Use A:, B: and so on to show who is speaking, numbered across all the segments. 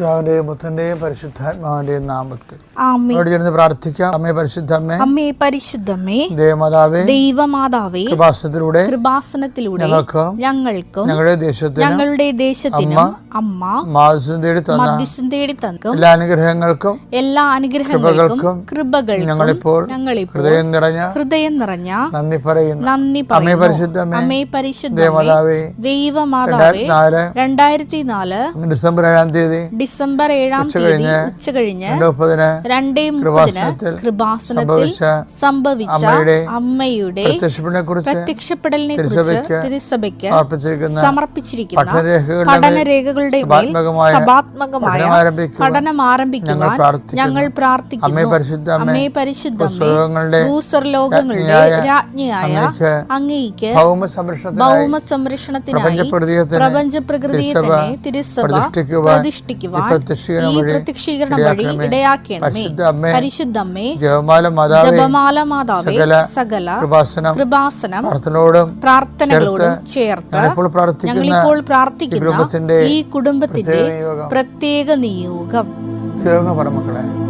A: പിതാവിന്റെയും പുത്രന്റെയും പരിശുദ്ധാത്മാവിന്റെയും നാമത്തിൽ. ചേർന്ന് പ്രാർത്ഥിക്കാം. അമ്മേ പരിശുദ്ധ അമ്മേ
B: അമ്മേ പരിശുദ്ധമേ
A: ദേവമാതാവേ
B: ദൈവമാതാവേ
A: കൃപാസനത്തിലൂടെ
B: കൃപാസനത്തിലൂടെ
A: ഞങ്ങൾക്ക്
B: ഞങ്ങൾക്കും
A: ഞങ്ങളുടെ ദേശത്തിന്
B: ഞങ്ങളുടെ ദേശത്തിനും അമ്മ
A: തേടി തന്ന
B: മധ്യസ്ഥം തേടി തന്നക്കും
A: എല്ലാ അനുഗ്രഹങ്ങൾക്കും
B: എല്ലാ അനുഗ്രഹങ്ങൾക്കും
A: കൃപകൾക്കും
B: കൃപകൾക്കും
A: ഞങ്ങളിപ്പോൾ
B: ഞങ്ങളിപ്പോൾ
A: ഹൃദയം നിറഞ്ഞ
B: ഹൃദയം നിറഞ്ഞ
A: നന്ദി പറയുന്നു.
B: നന്ദി
A: അമ്മേ
B: പറയുന്നു.
A: പരിശുദ്ധ അമ്മേ
B: പരിശുദ്ധ
A: ദേവമാതാവേ
B: ദൈവമാതാവേ രണ്ടായിരത്തി നാല്
A: ഡിസംബർ ഏഴാം തീയതി
B: ഡിസംബർ ഏഴാം തീയതി ഉച്ച കഴിഞ്ഞ്
A: രണ്ട് മുപ്പതിന് കൃപാസനത്തിൽ സംഭവിച്ച അമ്മയുടെ
B: പ്രത്യക്ഷപ്പെടലിനെ കുറിച്ച്
A: തിരുസഭയ്ക്ക് സമർപ്പിച്ചിരിക്കുന്ന പഠനരേഖകളുടെ സഭാത്മകമായ പഠനം ആരംഭിക്കുവാൻ ഞങ്ങൾ പ്രാർത്ഥിക്കുന്നു. അമ്മേ പരിശുദ്ധ
B: ഭൂസ്വർലോകങ്ങളുടെ
A: രാജ്ഞിയായ അങ്ങേക്ക് ഭൗമ സംരക്ഷണത്തിനായി
B: പ്രപഞ്ച പ്രകൃതിയെ തന്നെ തിരുസഭ
A: പ്രതിഷ്ഠിക്കുവാൻ പ്രത്യക്ഷീകരണം
B: ഈ
A: വഴി ഇടയാക്കണമേ.
B: ഇടയാക്കണമേ.
A: പരിശുദ്ധ അമ്മേ
B: പരിശുദ്ധമ്മേ
A: ജപമാല മാതാവേ
B: ജപമാല മാതാവേ
A: സകല
B: സകല
A: കൃപാസനം
B: കൃപാസനം
A: പ്രാർത്ഥനയോടും
B: പ്രാർത്ഥനകളോടും ചേർത്ത്
A: ഞങ്ങളിപ്പോൾ പ്രാർത്ഥിക്കുന്ന ഈ കുടുംബത്തിന്റെ പ്രത്യേക നിയോഗം.
B: മക്കളെ നിയോഗം.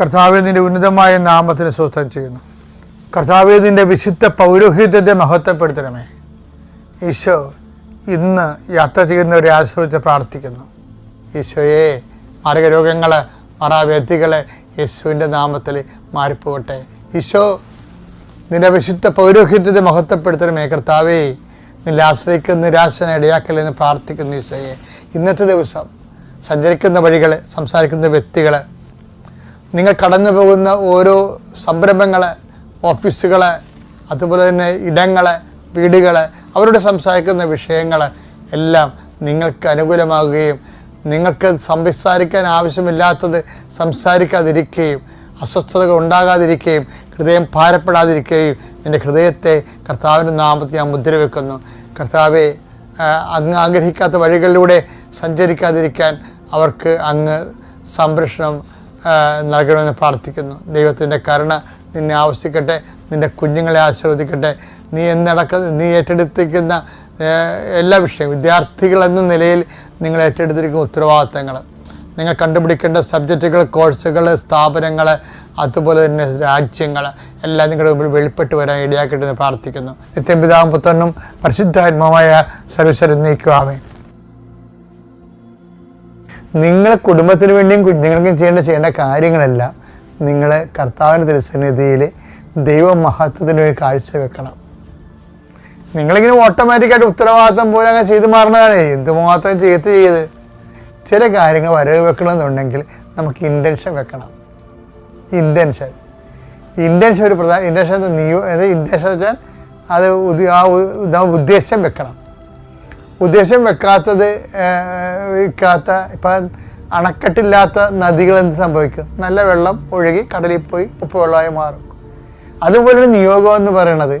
A: കർത്താവെ നിന്റെ ഉന്നതമായ നാമത്തിന് സ്വസ്ഥം ചെയ്യുന്നു. കർത്താവേദിന്റെ വിശുദ്ധ പൗരോഹിത്യത്തെ മഹത്വപ്പെടുത്തണമേ. ഈശോ ഇന്ന് യാത്ര ചെയ്യുന്നവരെ ആശ്രയിച്ച് പ്രാർത്ഥിക്കുന്നു. ഈശോയെ മാരകരോഗങ്ങൾ മറാവ്യക്തികളെ യേശുവിന്റെ നാമത്തിൽ മാറിപ്പോകട്ടെ. ഈശോ നിന്റെ വിശുദ്ധ പൗരോഹിത്യത്തെ മഹത്വപ്പെടുത്തണമേ. കർത്താവേ നിന്നെ ആശ്രയിക്കുന്ന നിരാശന ഇടയാക്കലെന്ന് പ്രാർത്ഥിക്കുന്നു ഈശോയെ. ഇന്നത്തെ ദിവസം സഞ്ചരിക്കുന്ന വഴികൾ സംസാരിക്കുന്ന വ്യക്തികൾ നിങ്ങൾ കടന്നു പോകുന്ന ഓരോ സംരംഭങ്ങൾ ഓഫീസുകൾ അതുപോലെ തന്നെ ഇടങ്ങൾ വീടുകൾ അവരോട് സംസാരിക്കുന്ന വിഷയങ്ങൾ എല്ലാം നിങ്ങൾക്ക് അനുകൂലമാകുകയും നിങ്ങൾക്ക് സംസാരിക്കാൻ ആവശ്യമില്ലാത്തത് സംസാരിക്കാതിരിക്കുകയും അസ്വസ്ഥതകൾ ഉണ്ടാകാതിരിക്കുകയും ഹൃദയം ഭാരപ്പെടാതിരിക്കുകയും നിന്റെ ഹൃദയത്തെ കർത്താവിന്റെ നാമത്തെ ഞാൻ മുദ്ര വെക്കുന്നു കർത്താവെ അങ്ങ് ആഗ്രഹിക്കാത്ത വഴികളിലൂടെ സഞ്ചരിക്കാതിരിക്കാൻ അവർക്ക് അങ്ങ് സംരക്ഷണം നൽകണമെന്ന് പ്രാർത്ഥിക്കുന്നു. ദൈവത്തിന്റെ കരുണ നിന്നെ ആവശ്യിക്കട്ടെ നിന്റെ കുഞ്ഞുങ്ങളെ ആശീർവദിക്കട്ടെ. നീ എന്നടക്ക നീ ഏറ്റെടുത്തിരിക്കുന്ന എല്ലാ വിഷയവും വിദ്യാർത്ഥികൾ എന്ന നിലയിൽ നിങ്ങൾ ഏറ്റെടുത്തിരിക്കുന്ന ഉത്തരവാദിത്തങ്ങൾ. നിങ്ങൾ കണ്ടുപിടിക്കേണ്ട സബ്ജക്റ്റുകൾ കോഴ്സുകൾ സ്ഥാപനങ്ങൾ അതുപോലെ തന്നെ രാജ്യങ്ങൾ എല്ലാം നിങ്ങളുടെ മുമ്പിൽ വെളിപ്പെട്ട് വരാൻ ഇടയാക്കട്ടെ എന്ന് പ്രാർത്ഥിക്കുന്നു. നിത്യം പിതാവും പുത്രനും പരിശുദ്ധാത്മാവായ സർവീശ്വരൻ നീക്കുവാമേ. നിങ്ങൾ കുടുംബത്തിന് വേണ്ടിയും കുഞ്ഞുങ്ങൾക്കും ചെയ്യേണ്ട ചെയ്യേണ്ട കാര്യങ്ങളെല്ലാം. നിങ്ങൾ കർത്താവിന്റെ തിരുസന്നിധിയിൽ ദൈവമഹത്വത്തിന് വേണ്ടി കാഴ്ചവെക്കണം നിങ്ങളിങ്ങനെ ഓട്ടോമാറ്റിക്കായിട്ട് ഉത്തരവാദിത്തം പോലെ അങ്ങനെ ചെയ്ത് മാറണതാണ്. എന്തുമാത്രം ചെയ്ത് ചെയ്ത് ചില കാര്യങ്ങൾ വരവ് വെക്കണമെന്നുണ്ടെങ്കിൽ നമുക്ക് ഇന്റൻഷൻ വെക്കണം. ഇന്റൻഷൻ ഇന്റൻഷൻ ഒരു പ്രധാന ഇന്റൻഷൻ നിയോ അതായത് ഇന്റൻഷൻ വെച്ചാൽ അത് ആ ഉദ്ദേശം വെക്കണം. ഉദ്ദേശം വെക്കാത്തത് വെക്കാത്ത ഇപ്പം അണക്കെട്ടില്ലാത്ത നദികൾ എന്ത് സംഭവിക്കും? നല്ല വെള്ളം ഒഴുകി കടലിൽ പോയി ഉപ്പുവെള്ളമായി മാറും. അതുപോലെ നിയോഗം എന്ന് പറയുന്നത്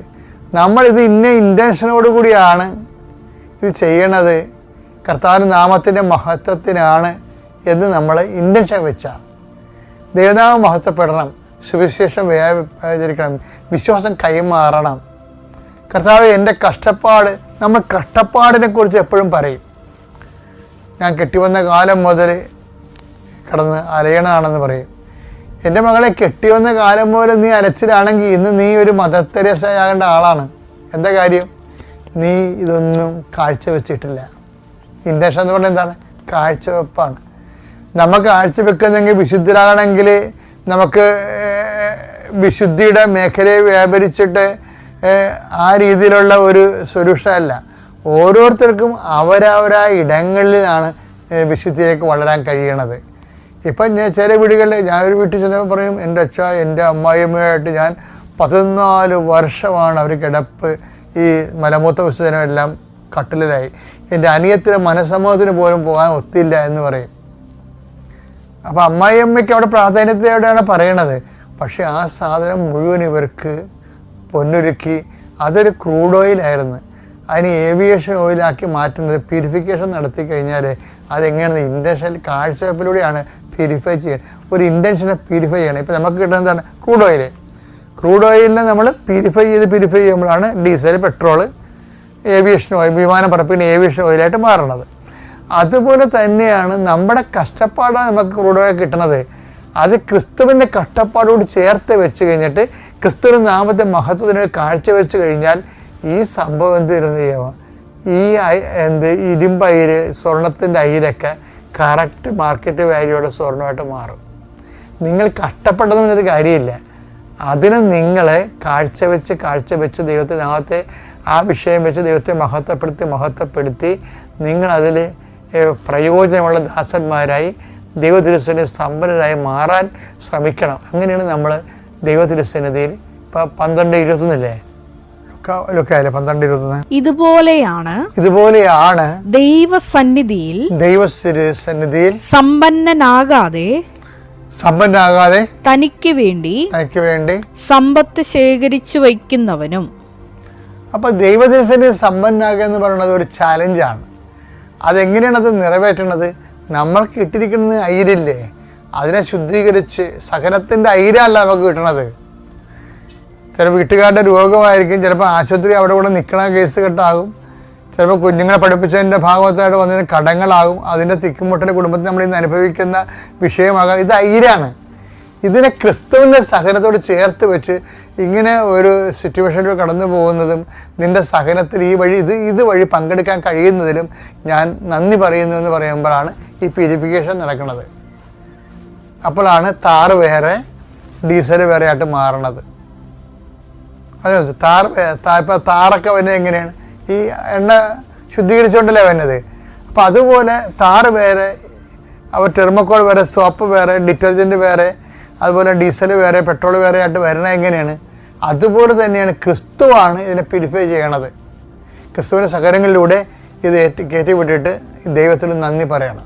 A: നമ്മളിത് ഇന്ന ഇന്റൻഷനോട് കൂടിയാണ് ഇത് ചെയ്യണത് കർത്താവിന് നാമത്തിന്റെ മഹത്വത്തിനാണ് എന്ന് നമ്മൾ ഇന്റൻഷൻ വെച്ചാൽ. ദേവനാമം മഹത്വപ്പെടണം സുവിശേഷം വ്യാപരിക്കണം വിശ്വാസം കൈമാറണം. കർത്താവ് എന്റെ കഷ്ടപ്പാട് നമ്മൾ കഷ്ടപ്പാടിനെ കുറിച്ച് എപ്പോഴും പറയും. ഞാൻ കെട്ടിവന്ന കാലം മുതൽ കിടന്ന് അലയണതാണെന്ന് പറയും. എന്റെ മകളെ കെട്ടിവന്ന കാലം മുതൽ നീ അലച്ചിലാണെങ്കിൽ ഇന്ന് നീ ഒരു മതത്തരസയാകേണ്ട ആളാണ്. എന്താ കാര്യം? നീ ഇതൊന്നും കാഴ്ചവെച്ചിട്ടില്ല. ഇൻഡക്ഷൻ എന്ന് പറഞ്ഞാൽ എന്താണ്? കാഴ്ചവെപ്പാണ്. നമുക്ക് കാഴ്ചവെക്കുന്നെങ്കിൽ വിശുദ്ധരാകണമെങ്കിൽ നമുക്ക് വിശുദ്ധിയുടെ മേഖലയെ വ്യാപരിച്ചിട്ട് ആ രീതിയിലുള്ള ഒരു സൊല്യൂഷൻ അല്ല. ഓരോരുത്തർക്കും അവരവരായ ഇടങ്ങളിലാണ് വിശുദ്ധിയിലേക്ക് വളരാൻ കഴിയണത്. ഇപ്പം ഞാൻ ചില വീടുകളിൽ ഞാൻ ഒരു വീട്ടിൽ ചെന്നപ്പോൾ പറയും എന്റെ അച്ഛ എന്റെ അമ്മായിയമ്മയായിട്ട് ഞാൻ പതിനാല് വർഷമാണ് അവർ കിടപ്പ് ഈ മലമൂത്ത വിസർജനം എല്ലാം കട്ടിലായി എന്റെ അനിയത്തിന് മനസമ്മതത്തിന് പോലും പോകാൻ ഒത്തില്ല എന്ന് പറയും. അപ്പോൾ അമ്മായിയമ്മയ്ക്ക് അവിടെ പ്രാധാന്യത്തോടെയാണ് പറയണത്. പക്ഷേ ആ സാധനം മുഴുവൻ ഇവർക്ക് പൊന്നൊരുക്കി അതൊരു ക്രൂഡ് ഓയിലായിരുന്നു. അതിന് ഏവിയേഷൻ ഓയിലാക്കി മാറ്റുന്നത് പ്യൂരിഫിക്കേഷൻ നടത്തി കഴിഞ്ഞാൽ അതെങ്ങനെയാണ് ഇന്റൻഷൻ കാഴ്ചവെപ്പിലൂടെയാണ് പ്യൂരിഫൈ ചെയ്യുക ഒരു ഇന്റൻഷനെ പ്യൂരിഫൈ ചെയ്യണം ഇപ്പം നമുക്ക് കിട്ടുന്നത് എന്താണ്? Crude oil. ക്രൂഡ് ഓയിലിനെ നമ്മൾ പ്യൂരിഫൈ ചെയ്ത് പ്യൂരിഫൈ ചെയ്യുമ്പോഴാണ് ഡീസൽ പെട്രോൾ ഏവിയേഷൻ ഓയിൽ വിമാനം പറപ്പിക്കുന്ന ഏവിയേഷൻ ഓയിലായിട്ട് മാറണത്. അതുപോലെ തന്നെയാണ് നമ്മുടെ കഷ്ടപ്പാടാണ് നമുക്ക് ക്രൂഡ് ഓയിൽ കിട്ടണത്. അത് ക്രിസ്തുവിന്റെ കഷ്ടപ്പാടോട് ചേർത്ത് വെച്ച് കഴിഞ്ഞിട്ട് ക്രിസ്തുവിന്റെ നാമത്തെ മഹത്വത്തിന് കാഴ്ച വെച്ച് കഴിഞ്ഞാൽ ഈ സംഭവം എന്ത് വരുന്നത് ഈ എന്ത് ഇരുമ്പയിര് സ്വർണത്തിന്റെ അയിരൊക്കെ കറക്റ്റ് മാർക്കറ്റ് വാല്യൂടെ സ്വർണമായിട്ട് മാറും. നിങ്ങൾ കഷ്ടപ്പെട്ടതെന്നൊരു കാര്യമില്ല. അതിന് നിങ്ങളെ കാഴ്ചവെച്ച് കാഴ്ചവെച്ച് ദൈവത്തെ നാമത്തെ ആ വിഷയം വെച്ച് ദൈവത്തെ മഹത്വപ്പെടുത്തി മഹത്വപ്പെടുത്തി നിങ്ങളതിൽ പ്രയോജനമുള്ള ദാസന്മാരായി ദൈവതിരുസനെ സമ്പന്നരായി മാറാൻ ശ്രമിക്കണം. അങ്ങനെയാണ് നമ്മൾ ദൈവതിരുസന്നിധിയിൽ ഇപ്പം പന്ത്രണ്ട് ഇരുപത്തൊന്നില്ലേ?
B: ഇതുപോലെയാണ്
A: ഇതുപോലെയാണ്
B: ദൈവസന്നിധിയിൽ
A: ദൈവസന്നിധിയിൽ
B: സമ്പന്നനാകാതെ
A: സമ്പന്നനാകാതെ
B: തനിക്ക് വേണ്ടി
A: തനിക്ക് വേണ്ടി
B: സമ്പത്ത് ശേഖരിച്ചു വയ്ക്കുന്നവനും
A: അപ്പോൾ ദൈവദിനസന്നിധി സമ്പന്നനാകുക എന്ന് പറയുന്നത് ഒരു ചാലഞ്ചാണ് അതെങ്ങനെയാണ് അത് നിറവേറ്റണത്? നമ്മൾക്ക് ഇട്ടിരിക്കുന്നത് അയിരില്ലേ അതിനെ ശുദ്ധീകരിച്ച് സഹനത്തിന്റെ ഐരല്ല നമുക്ക് കിട്ടണത്. ചിലപ്പോൾ വീട്ടുകാരുടെ രോഗമായിരിക്കും ചിലപ്പോൾ ആശുപത്രി അവിടെ കൂടെ നിൽക്കണ കേസ് കെട്ടാകും ചിലപ്പോൾ കുഞ്ഞുങ്ങളെ പഠിപ്പിച്ചതിന്റെ ഭാഗത്തായിട്ട് വന്നതിന് കടങ്ങളാകും അതിന്റെ തിക്കുമുട്ടൽ കുടുംബത്തിൽ നമ്മൾ ഇന്ന് അനുഭവിക്കുന്ന വിഷയമാകാം. ഇത് ഐരാണ് ഇതിനെ ക്രിസ്തുവിന്റെ സഹനത്തോട് ചേർത്ത് വെച്ച് ഇങ്ങനെ ഒരു സിറ്റുവേഷനിൽ കടന്നു പോകുന്നതും നിന്റെ സഹനത്തിൽ ഈ വഴി ഇത് ഇത് വഴി പങ്കെടുക്കാൻ കഴിയുന്നതിലും ഞാൻ നന്ദി പറയുന്നു എന്ന് പറയുമ്പോഴാണ് ഈ പ്യൂരിഫിക്കേഷൻ നടക്കുന്നത്. അപ്പോഴാണ് താറ് വേറെ ഡീസൽ വേറെ ആയിട്ട് മാറണത്. അതെ താർ ഇപ്പം താറൊക്കെ വരുന്നത് എങ്ങനെയാണ്? ഈ എണ്ണ ശുദ്ധീകരിച്ചുകൊണ്ടല്ലേ വരുന്നത്? അപ്പം അതുപോലെ താറ് വേറെ അവർ ടെർമക്കോൾ വേറെ സോപ്പ് വേറെ ഡിറ്റർജന്റ് വേറെ അതുപോലെ ഡീസൽ വേറെ പെട്രോൾ വേറെ ആയിട്ട് വരണത് എങ്ങനെയാണ്? അതുപോലെ തന്നെയാണ് ക്രിസ്തുവാണ് ഇതിനെ പ്യൂരിഫൈ ചെയ്യണത്. ക്രിസ്തുവിന്റെ സഹകരങ്ങളിലൂടെ ഇത് കയറ്റി വിട്ടിട്ട് ദൈവത്തിന് നന്ദി പറയണം.